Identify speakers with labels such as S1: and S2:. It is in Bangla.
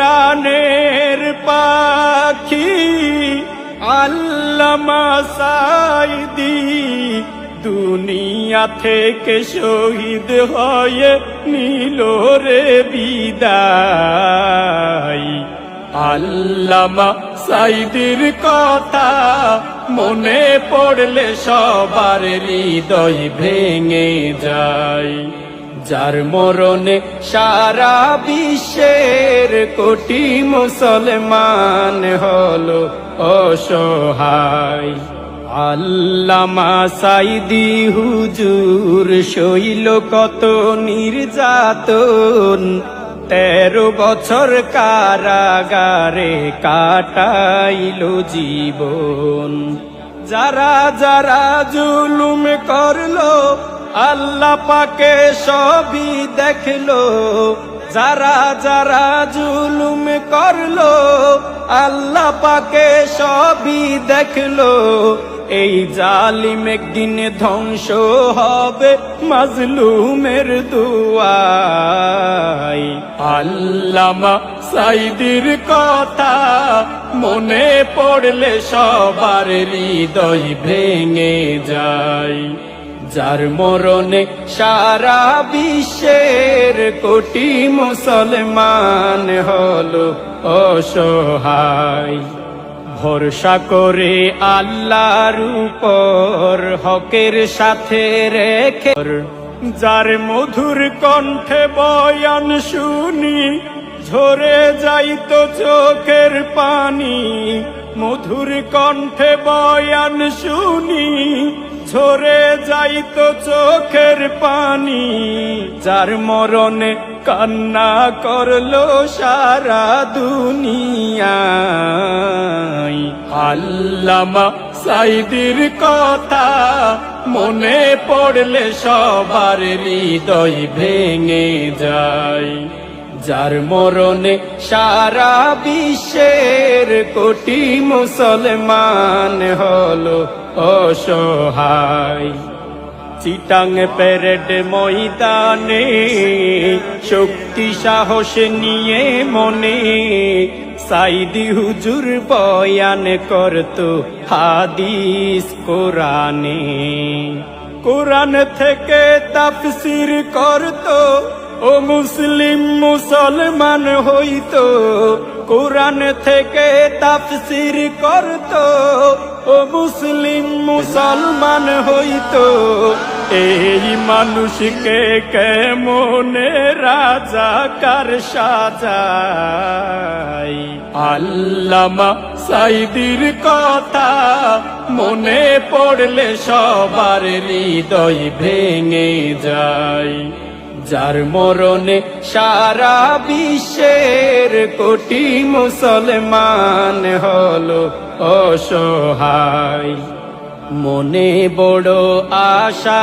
S1: প্রাণের পাখি, আল্লামা সাইদি দুনিয়া থেকে শহীদ হয়ে নিল রে বিদায়। আল্লামা সাইদির কথা মনে পড়লে সবার হৃদয় ভেঙে যায়। যার মরণে সারা বিশ্বের কোটি মুসলমান হলো অসহায়। আল্লামা সাইদি হুজুর শৈল কত নির্যাতন, তেরো বছর কারাগারে কাটাইল জীবন। যারা যারা জুলুম করল আল্লাহ পাকে সবই দেখল, যারা যারা জুলুম করল, আল্লাহ পাকে সবই দেখল। এই জালিম একদিন ধ্বংস হবে মাজলুমের দুয়াই আল্লামা সাইদির কথা মনে পড়লে সবার হৃদয় ভেঙে যায়। যার মরণে সারা বিশ্বের কোটি মুসলমান হল অসহায়। ভরসা করে আল্লাহর উপর হকের সাথে রেখে যার মধুর কণ্ঠে বয়ান শুনি, ঝরে যাইতো চোখের পানি। মধুর কণ্ঠে বয়ান শুনি ঝরে যাইতো চোখের পানি, যার মরণে কান্না করল সারা দুনিয়ায়। আল্লামা সাইদির কথা মনে পড়লে সবার হৃদয় ভেঙে যায়। যার মরণে সারা বিশ্বের কোটি মুসলমান হলো অসহায়। চিটাং প্যারেড ময়দানে শক্তি সাহস নিয়ে মনে সাইদি হুজুর বয়ান করত হাদিস কোরআনে। কোরআন থেকে তাফসির করত ও মুসলিম মুসলমান হইতো, কোরআন থেকে তাফসির করত। ও মুসলিম মুসলমান হইতো, এই মানুষকে কেমনে রাজা কার সাজাই আল্লামা সাইদির কথা মনে পড়লে সবার হৃদয় ভেঙে যায়। যার মরণে সারা বিশ্বের কোটি মুসলমান হল অসহায়। মনে বড় আশা